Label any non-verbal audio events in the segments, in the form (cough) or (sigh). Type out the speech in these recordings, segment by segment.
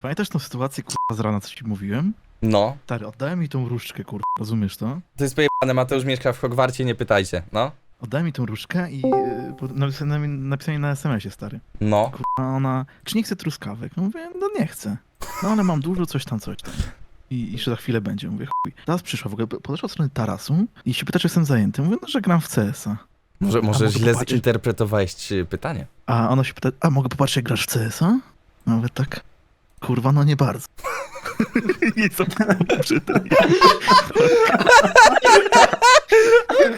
Pamiętasz tą sytuację, kurwa, z rana, co ci mówiłem? No. Stary, oddałem mi tą różdżkę, kurwa, rozumiesz to? To jest pojebane, Mateusz mieszka w Hogwarcie, nie pytajcie. No. Oddałem mi tą różdżkę i po- napisane, napisanie na SMS-ie, stary. No. A ona, czy nie chce truskawek? No mówię, no nie chcę. No ale mam dużo, coś tam, coś tam. I jeszcze za chwilę będzie, mówię, chuj. Teraz przyszła w ogóle, podeszła od strony tarasu i się pyta, czy jestem zajęty. Mówię, no, że gram w CS-a. Może, może mogę źle popatrzeć? zinterpretowałeś y, pytanie. A ona się pyta, a mogę popatrzeć, jak grasz w CS-a? No mówię, tak. Kurwa, no nie bardzo. (laughs) nie zapomnę czytać. (laughs)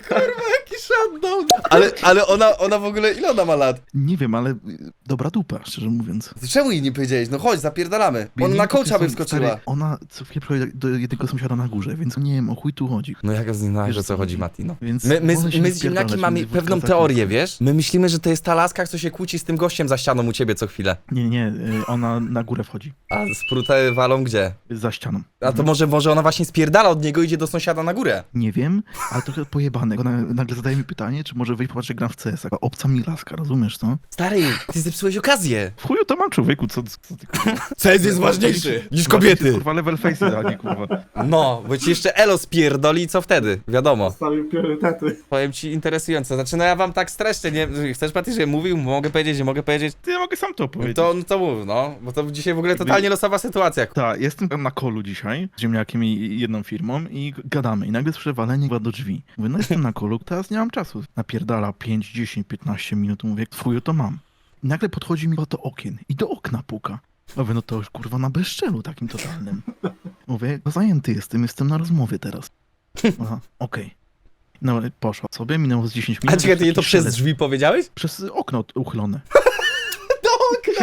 Kurwa, jaki shutdown. Ale, ale ona, ona w ogóle, ile ona ma lat? Nie wiem, ale y, dobra dupa, szczerze mówiąc. Czemu jej nie powiedziałeś? No chodź, zapierdalamy. Bo ona na coacha by wskoczyła. stary, Ona co chwilę przychodzi do jednego sąsiada na górze, więc nie wiem, o chuj tu chodzi. No jak z nim Wiesz, o o co chodzi. Mati, no. Więc My, my, z- się my z spierdalać mamy między pewną teorię, tak, wiesz? My myślimy, że to jest ta laska, co się kłóci z tym gościem za ścianą u ciebie co chwilę. Nie, nie, y, ona na górę wchodzi. A sprute walą gdzie? Za ścianą. A to może, może ona właśnie spierdala od niego i idzie do sąsiada na górę. Nie wiem, ale trochę pojebane. Ona nagle zadaje mi pytanie, czy może wyjść popatrzeć, jak gram w CS. Taka obca mi laska, rozumiesz to? Stary, ty zepsułeś okazję. W chuju to mam człowieku, co, co ty kurwa? (laughs) Jest ważniejszy niż kobiety. kurwa level face, a nie kurwa. No, bo ci jeszcze Elo spierdoli, co wtedy? Wiadomo. Stawił priorytety. Powiem ci interesujące. Znaczy, no ja wam tak streszczę, nie? Chcesz, Paty, że mówił? Mogę powiedzieć, że mogę powiedzieć? Ty ja mogę sam to powiedzieć. To, no to mów, no. Bo to dzisiaj w ogóle totalnie losowa sytuacja. Tak, jestem na kolu dzisiaj z ziemniakiem i jedną firmą i gadamy. I nagle słyszę walenie chyba do drzwi. Mówię, no jestem na kolu, teraz nie mam czasu. Napierdala 5, 10, 15 minut. Mówię, twój to mam. I nagle podchodzi mi do okien i do okna puka. Mówię, no to już kurwa na bezczelu takim totalnym. Mówię, no zajęty jestem, jestem na rozmowie teraz. Aha, okej. No ale poszła sobie, minęło z 10 minut. A czekaj, ty nie to przez drzwi powiedziałeś? Przez okno uchylone.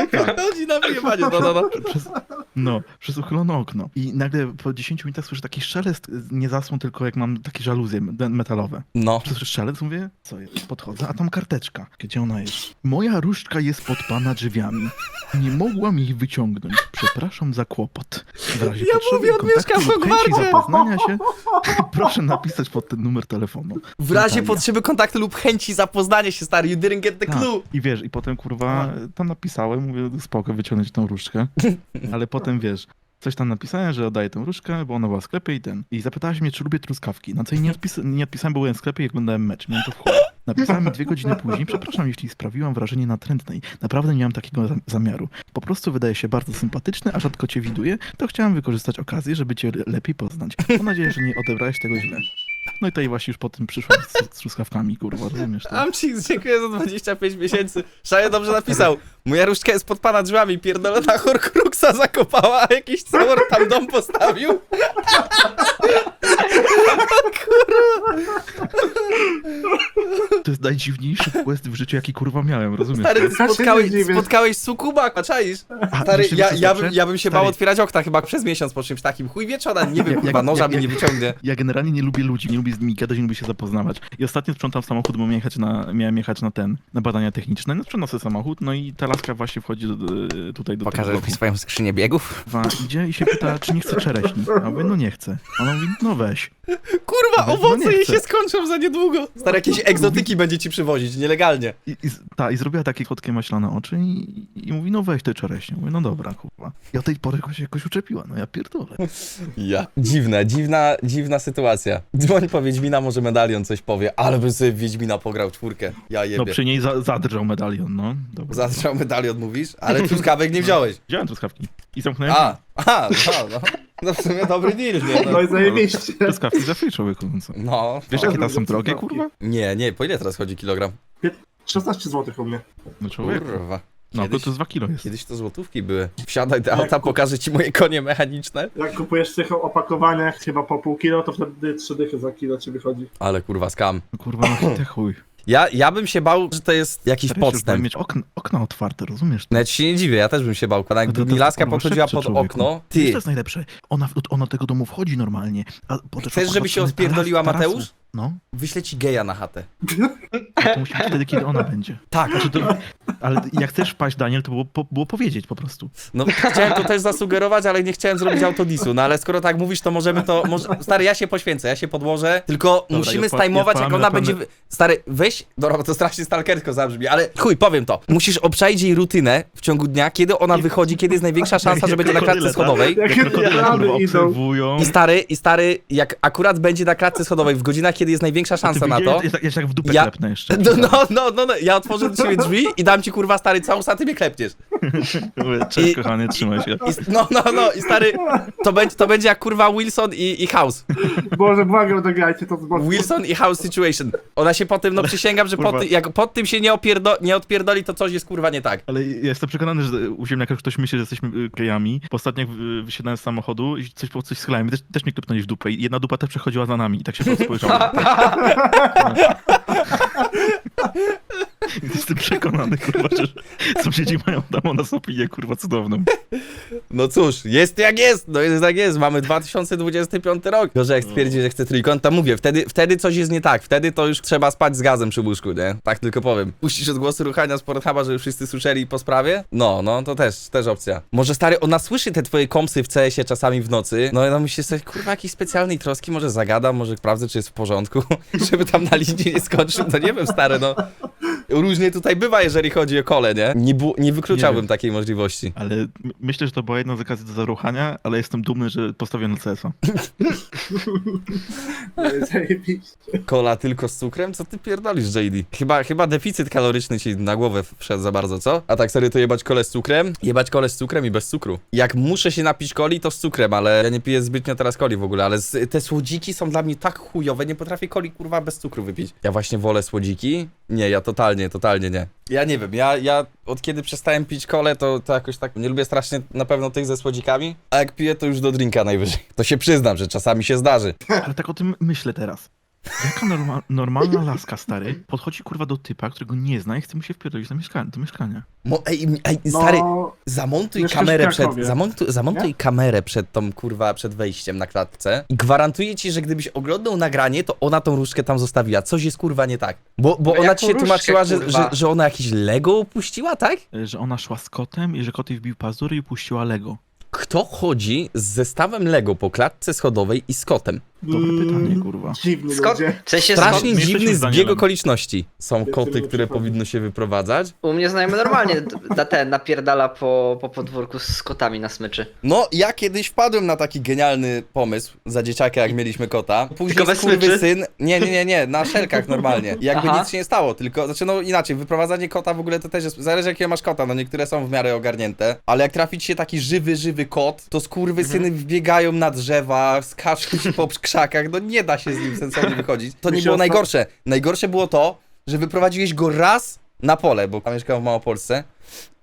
Okna, na wyjebanie, no, no, no. Przez, no, przez uchylone okno. I nagle po 10 minutach słyszę taki szelest, nie zasłon, tylko jak mam takie żaluzje me- metalowe. No. Słyszę szelest, mówię, co jest? Podchodzę, a tam karteczka. Gdzie ona jest? Moja różdżka jest pod pana drzwiami. Nie mogłam jej wyciągnąć. Przepraszam za kłopot. W razie Ja potrzeby mówię, on mieszka w lub chęci Hogwarcie. zapoznania się, (laughs) proszę napisać pod ten numer telefonu. W razie Natalia. potrzeby kontaktu lub chęci zapoznania się, stary, you didn't get the Tak. clue. I wiesz, i potem kurwa tam napisałem, mówię, spoko, wyciągnąć tą różdżkę. (laughs) Ale potem wiesz, coś tam napisałem, że oddaję tę różdżkę, bo ona była w sklepie i ten. I zapytałaś mnie, czy lubię truskawki. Na co jej nie, odpis- nie odpisałem, bo byłem w sklepie i oglądałem mecz. Miałem to w chuj. Napisałem mi dwie godziny później, przepraszam, jeśli sprawiłam wrażenie natrętnej. Naprawdę nie miałem takiego za- zamiaru. Po prostu wydaje się bardzo sympatyczny, a rzadko cię widuję, to chciałem wykorzystać okazję, żeby cię le- lepiej poznać. Mam nadzieję, że nie odebrałeś tego źle. No i tutaj właśnie już po tym przyszłam z, z truskawkami, kurwa, rozumiesz to? Amcik, dziękuję za 25 miesięcy. Szaja dobrze napisał. Moja różdżka jest pod pana drzwiami, pierdolona Horcruxa zakopała, a jakiś całor tam dom postawił. To jest najdziwniejszy quest w życiu, jaki kurwa miałem, rozumiesz? Stary, ty Ja się spotkałeś, nie dziwię. spotkałeś sukuba, czaisz? A, Stary, jeszcze ja, wiesz, co ja, bym, ja bym się Stary, bał otwierać okna chyba przez miesiąc po czymś takim. Chuj wie, czy ona, nie (laughs) wiem, kurwa, jak- noża jak- mi nie wyciągnie. Ja generalnie nie lubię ludzi, nie lubię z nimi gadać, nie lubię się zapoznawać. I ostatnio sprzątam samochód, bo miałem jechać na, miałem jechać na ten, na badania techniczne. No sprzątam sobie samochód, no i ta laska właśnie wchodzi do, do, tutaj do Pokażesz tego mi swoją skrzynię biegów? bloku. Idzie i się pyta, czy nie chce czereśni. A mówię, no nie chcę. Ona mówi, no weź. Kurwa, No owoce nie jej chcę. się skończą za niedługo. Stary, jakieś egzotyki będzie ci przywozić, nielegalnie. I, i, z- ta, I zrobiła takie krótkie maślane oczy i, i mówi, no weź te czereśnie. Mówię, no dobra, kurwa. I od tej pory się jakoś uczepiła, no ja pierdolę. (laughs) Ja. Dziwna, dziwna, dziwna sytuacja. Dzwoń po Wiedźmina, może medalion coś powie, ale bym sobie w Wiedźmina pograł czwórkę. Ja No jebie. przy niej za, zadrżał medalion, no. Dobra. Zatrzymał medalion, mówisz? Ale truskawek nie wziąłeś. (laughs) Wziąłem truskawki i zamknąłem A, a, no, no. No w sumie dobry deal, nie? No No, i zajebiście. truskawki za free człowieku, no co? no. Wiesz, no. jakie teraz są drogie, kurwa? Nie, nie, po ile teraz chodzi kilogram? 16 zł u mnie. No człowieku. Kurwa. No, Kiedyś- to, to 2 kilo jest. Kiedyś to złotówki były. Wsiadaj do auta, pokażę ci moje konie mechaniczne. Jak kupujesz w tych opakowaniach chyba po pół kilo, to wtedy 3 dychy za kilo ci wychodzi. Ale kurwa, skam. No, kurwa, no (clears throat) te chuj. Ja, ja bym się bał, że to jest jakiś Stary, podstęp. mieć okna, okna otwarte, rozumiesz? No ja ci się nie dziwię, ja też bym się bał. No Jakby to- mi to laska kurwa podchodziła szepcze pod człowieku. okno. Wiesz, Ty, co jest najlepsze? Ona, ona do tego domu wchodzi normalnie. A chcesz, żeby się odpierdoliła. Mateusz? No, Wyślę ci geja na chatę. (laughs) ale to musi być wtedy, kiedy ona będzie. Tak. Znaczy to, ale jak chcesz wpaść, Daniel, to było, po, było powiedzieć po prostu. No chciałem to też zasugerować, ale nie chciałem zrobić autodisu. No ale skoro tak mówisz, to możemy to. Może... Stary, ja się poświęcę, ja się podłożę. Tylko Dobra, musimy odpa- stajmować, jak odpalamy ona na będzie. Stary, weź. Dobra, bo to strasznie stalkersko zabrzmi, ale chuj, powiem to. Musisz obczaić jej rutynę w ciągu dnia, kiedy ona wychodzi, kiedy jest największa szansa, że będzie na klatce tak? schodowej. Jakie Jak krokodyle diagramy kurwa idą. obserwują. I stary, i stary, jak akurat będzie na klatce schodowej w godzinach, kiedy jest największa szansa na to. Ja, tak- się tak w dupę Ja- klepnę jeszcze. (laughs) No, no, no, no, no, ja otworzę do ciebie drzwi i dam ci kurwa stary całus, a ty mnie klepniesz. Mówię, (laughs) Cześć I- kochany, trzymaj się. I, no, no, no, i stary, to będzie, to będzie jak kurwa Wilson i, i House. Boże, błagam, dograjcie to z boku. Wilson i House Situation. Ona się po tym, no przysięgam, że po kurwa. jak pod tym się nie, opierdo, nie odpierdoli, to coś jest kurwa nie tak. Ale ja jestem przekonany, że u ziemniaka ktoś myśli, że jesteśmy y, klejami. Po ostatnio jak y, wysiadałem z samochodu i coś, po coś schlałem. I Też, też mnie klepnęli w dupę. I jedna dupa też przechodziła za nami. I tak się po prostu (laughs) spojrzałem. (laughs) Jestem przekonany, kurwa, że sąsiedzi mają tam o nas opinię, kurwa, cudowną. No cóż, jest jak jest, no jest jak jest, mamy 2025 rok. Gorzej jak stwierdzi, że chce trójkąt, to mówię, wtedy, wtedy coś jest nie tak, wtedy to już trzeba spać z gazem przy łóżku, nie? Tak tylko powiem. Puścisz odgłosy ruchania z Pornhuba, żeby wszyscy słyszeli po sprawie? No, no, to też, też opcja. Może stary, ona słyszy te twoje komsy w CS-ie czasami w nocy, no i ona myśli sobie, kurwa, jakiejś specjalnej troski, może zagadam, może sprawdzę, czy jest w porządku, (laughs) żeby tam na linii nie skończył, no nie wiem, stary, no. Różnie tutaj bywa, jeżeli chodzi o kole, nie? Nie, bu- nie wykluczałbym Nie. takiej możliwości. Ale my- myślę, że to była jedna z okazji do zaruchania, ale jestem dumny, że postawiłem na CS-a. (laughs) Zajebiście. Kola tylko z cukrem? Co ty pierdolisz, JD? Chyba, chyba deficyt kaloryczny ci na głowę wszedł za bardzo, co? A tak serio to jebać kole z cukrem? Jebać kole z cukrem i bez cukru. Jak muszę się napić coli, to z cukrem, ale ja nie piję zbytnio teraz coli w ogóle, ale z, te słodziki są dla mnie tak chujowe, nie potrafię coli kurwa bez cukru wypić. Ja właśnie wolę słodziki? Nie, ja totalnie, totalnie nie. Ja nie wiem, ja, ja od kiedy przestałem pić kole, to, to jakoś tak nie lubię strasznie na pewno tych ze słodzikami, a jak piję, to już do drinka najwyżej. To się przyznam, że czasami się zdarzy. Ale tak o tym myślę teraz. Jaka norma normalna laska, stary, podchodzi kurwa do typa, którego nie zna i chce mu się wpierdolić na mieszkanie, do mieszkania. Mo, ej, ej, stary, No, Zamontuj kamerę przed, zamontuj, zamontuj nie? kamerę przed tą kurwa, przed wejściem na klatce i gwarantuję ci, że gdybyś oglądał nagranie, to ona tą różdżkę tam zostawiła. Coś jest kurwa nie tak. Bo, bo No ona ci się różdżkę, tłumaczyła, że, że, że ona jakieś Lego upuściła, tak? Y, Że ona szła z kotem i że kot jej wbił pazury i puściła Lego. Kto chodzi z zestawem Lego po klatce schodowej i z kotem? Dobre Mm, pytanie, kurwa. Dziwni Skąd? ludzie. W sensie Strasznie skąd? jesteśmy dziwny z Danielem. okoliczności. Są koty, które powinno się wyprowadzać. U mnie znajomy normalnie d- da ten napierdala po, po podwórku z kotami na smyczy. No, ja kiedyś wpadłem na taki genialny pomysł za dzieciaka, jak mieliśmy kota. Później Tylko bez smyczy? syn. Nie, nie, nie, nie, na szelkach normalnie. Jakby Aha. nic się nie stało, tylko, znaczy no inaczej, wyprowadzanie kota w ogóle to też jest, zależy jakiego masz kota, no niektóre są w miarę ogarnięte, ale jak trafi ci się taki żywy, żywy kot, to skurwy syny Mhm. wbiegają na drzewa, skaczą się po krzakach, no nie da się z nim sensownie (laughs) wychodzić. To nie było najgorsze. Najgorsze było to, że wyprowadziłeś go raz na pole, bo ja mieszkałem w Małopolsce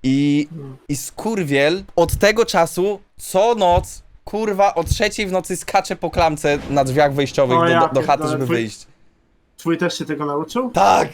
i i skurwiel od tego czasu co noc, kurwa, o trzeciej w nocy skacze po klamce na drzwiach wejściowych O do, ja do, do chaty, pierdolę, żeby twój- wyjść. Twój też się tego nauczył? Tak!